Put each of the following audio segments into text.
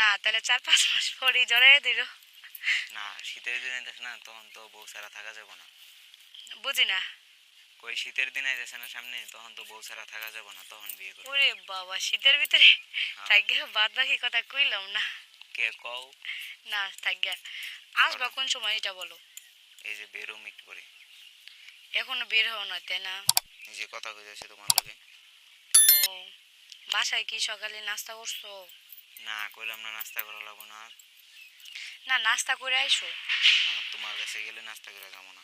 না তাহলে চার পাঁচ মাস পরেই জড়াই দিল। না শীতের দিনে দেখ না তখন তো বউ ছাড়া থাকা যাবে না। বুঝি না। কই শীতের দিনে যাচ্ছে না সামনে তখন তো বউ ছাড়া থাকা যাবে না তখন বিয়ে করব। ওরে বাবা শীতের ভিতরে থাকবে বাদ বাকি কথা কইলাম না। কে কও? না থাকবে আসবা কোন সময় এটা বলো। এই যে বেরোম একটু করে এখনও বের হও না তাই না? যে কথা কইতেছে তোমার লগে। ও বাসায় কি সকালে নাস্তা করছ? না কইলাম না নাস্তা করা লাগবো না আর। না নাস্তা করে আইসো। তোমার কাছে গেলে নাস্তা করে যাব না।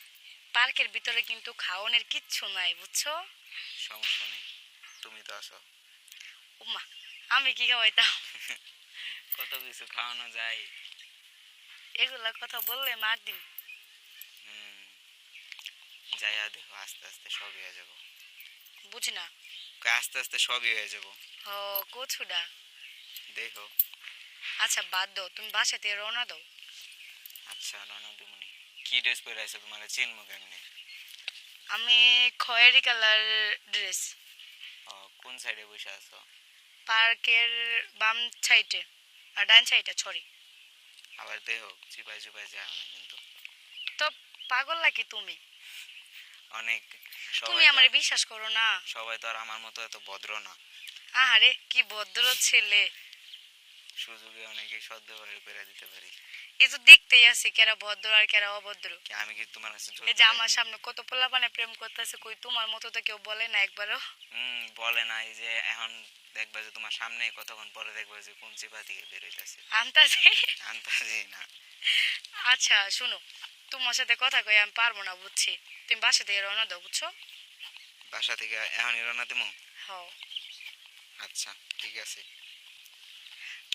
পার্কের ভিতরে কিন্তু খাওয়ানোর কিচ্ছু নাই বুঝছ? সমস্যা নেই তুমি তো আসো উমা আমি কি খাওয়াইতাম? কত কিছু খাওয়ানো যায়। এগুলা কথা বললে মার দিন হুম যাইয়া দেখো আস্তে আস্তে সবই হয়ে যাব। বুঝি না। আস্তে আস্তে সবই হয়ে যাব। ও কচুডা। দেখো আচ্ছা বাদ দাও। তুমি বাসাতে রওনা দাও। আচ্ছা রানা দিমুনি কি ড্রেস পরে আছে? তোমার চিনবো কেমনি? আমি খয়েরি কালার ড্রেস কোন সাইডে বসে আছো? পার্কের বাম সাইডে আর ডান সাইডে সরি আবার দেখো চিপাই চিপাই যায় না কিন্তু। তো পাগল নাকি তুমি? অনেক। তুমি আমার বিশ্বাস করো না। সবাই তো আর আমার মতো এত ভদ্র না। আহারে কি ভদ্র ছেলে। সুযোগে অনেকে সদ্ব্যবহার করে দিতে পারি। এই তো দেখতেই আছে কেরা ভদ্র আর কেরা অভদ্র। কি আমি কি তোমার কাছে এই যে আমার সামনে কত পোলা মানে প্রেম করতেছে কই তোমার মতো তো কেউ বলে না একবারও। হুম বলে না এই যে এখন দেখবা যে তোমার সামনে কতক্ষণ পরে দেখবা যে কোন চিপা থেকে বেরোইতেছে আনতাছে আনতাছি না। আচ্ছা শুনো তোমার সাথে কথা কই আমি পারব না বুঝছি। তুমি বাসা থেকে রওনা দাও বুঝছ? বাসা থেকে এখন রওনা দিমু? হও। আচ্ছা ঠিক আছে।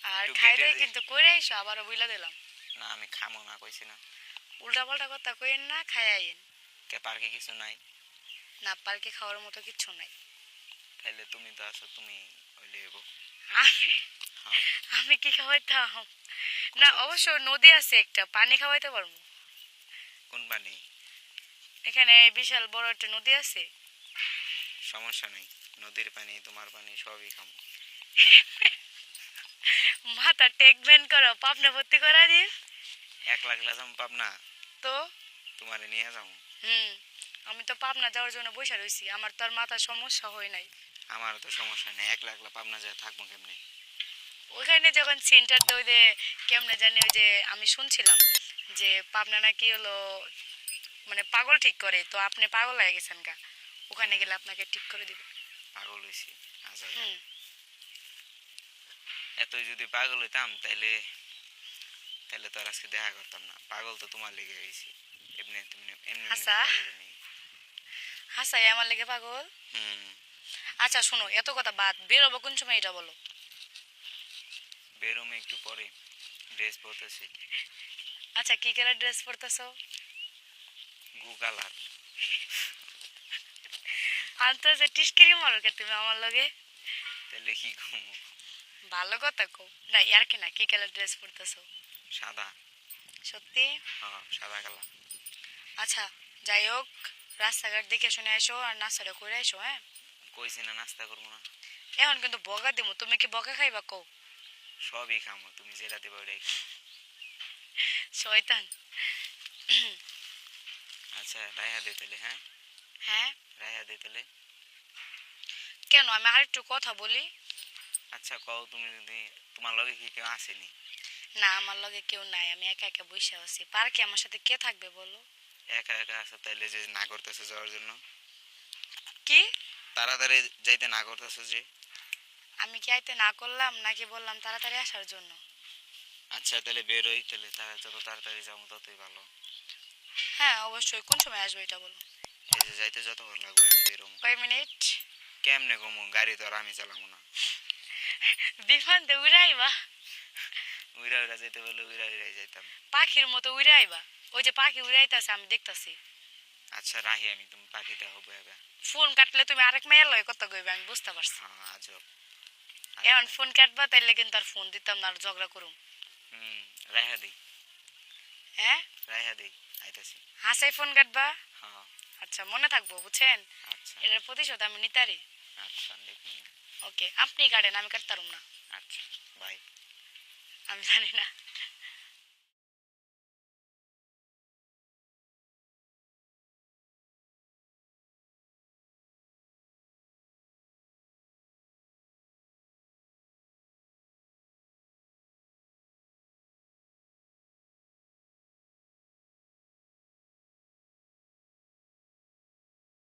আর একটু খাই বেটে দিয়ে দে। কিন্তু করে আইসো আবারও বুইলা দিলাম। না আমি খামো না কইছি না। উল্টা পাল্টা কথা কইেন না খাই আইন কে পার্কে কিছু নাই? না পার্কে খাওয়ার মতো কিচ্ছু নাই। তাহলে তুমি তো আছো তুমি ওইলে আমি হ্যাঁ। আমি কি খাওয়াইতাম? না অবশ্য নদী আছে একটা পানি খাওয়াইতে পারব। কোন পানি? এখানে বিশাল বড় একটা নদী আছে। সমস্যা নেই নদীর পানি তোমার পানি সবই খামো। মাথা টেকবেন করো পাপনা ভর্তি করা দিন এক লাখ লাজাম পাবনা? তো? তোমারে নিয়ে যাব হুম আমি তো পাবনা যাওয়ার জন্য বসে রয়েছি আমার তো আর মাথার সমস্যা হয় নাই। আমারও তো সমস্যা নেই এক লাখ পাবনা যায় থাকব কেমনি? ওখানে যখন সেন্টার ওই যে কেমনে জানি ওই যে আমি শুনছিলাম যে পাবনা নাকি হলো মানে পাগল ঠিক করে তো আপনি পাগল হয়ে গেছেন গা। ওখানে গেলে আপনাকে ঠিক করে দিবে। পাগল হয়েছি আচ্ছা। হুম। এতই যদি পাগল হইতাম তাইলে তাহলে তো আর আজকে দেখা করতাম না। পাগল তো তোমার লেগে গেছি এমনি তুমি এমনি তো হাসাই আমার লেগে পাগল? হুম। আচ্ছা শোনো এত কথা বাদ বেরোবো কোন সময় এটা বলো? বেরোমে একটু পরে ড্রেস পরতেছি। আচ্ছা কি কালার ড্রেস পরতেছো? গু কালার। আনতো যে টিসকিরি মারো কে তুমি আমার লগে? তাহলে কি কমো ভালো কথা কো না ইয়ার কি না কি কালার ড্রেস পরতেছো? সাদা। সত্যি? হ্যাঁ সাদা কালার। আচ্ছা যাই হোক রাস্তাঘাট দেখে শুনে আসো আর নাস্তাটা করে আসো হ্যাঁ? কইছি না নাস্তা করব না। এখন কিন্তু বকা দিমু তুমি কি বকা খাইবা কও? সবই খামো তুমি যেটা দেবে ওটাই খামো। শয়তান। আচ্ছা রায়হা দে তাহলে হ্যাঁ? হ্যাঁ? রায়হা দে তাহলে। কেন আমি আরেকটু কথা বলি? আচ্ছা কও তুমি যদি তোমার লগে কি কেউ আসেনি? না আমার লগে কেউ নাই আমি একা একা বসে আছি। পার্কে আমার সাথে কে থাকবে বলো? একা একা আসো তাইলে যে না করতেছো যাওয়ার জন্য? কি? তাড়াতাড়ি যাইতে না করতেছো যে? আমি কি আইতে না করলাম নাকি বললাম তাড়াতাড়ি আসার জন্য? আচ্ছা তাহলে বেরোই তাহলে তারা যত তাড়াতাড়ি যাব ততই ভালো। হ্যাঁ অবশ্যই। কোন সময় আসবে এটা বলো? এই যে যাইতে যতক্ষণ লাগবে আমি বেরোবো কয় মিনিট? কেমনে কমু গাড়ি তো আর আমি চালাবো না। বিমান তো উড়াইবা উইরা উইরা যেতে বলে উইরা উইরাই যাইতাম পাখির মতো উড়াইবা ওই যে পাখি উড়াইতেছে আমি দেখতাছি আচ্ছা রাহি আমি তুমি পাখি দেখো বয়াবে ফোন কাটলে তুমি আরেক মেয়ের লয় কথা কইবে আমি বুঝতে পারছি হ্যাঁ আজব এখন ফোন কাটবা তাইলে কিন্তু আর ফোন দিতাম না আর ঝগড়া করুম হুম রাইহা দিই হ্যাঁ রাইহা দিই আইতাছি হাসাই ফোন কাটবা হ্যাঁ আচ্ছা মনে থাকব বুঝছেন আচ্ছা এটার প্রতিশোধ আমি নিতারি আচ্ছা ওকে আপনি কাটেন আমি কাটতারুম না আচ্ছা বাই আমি জানি না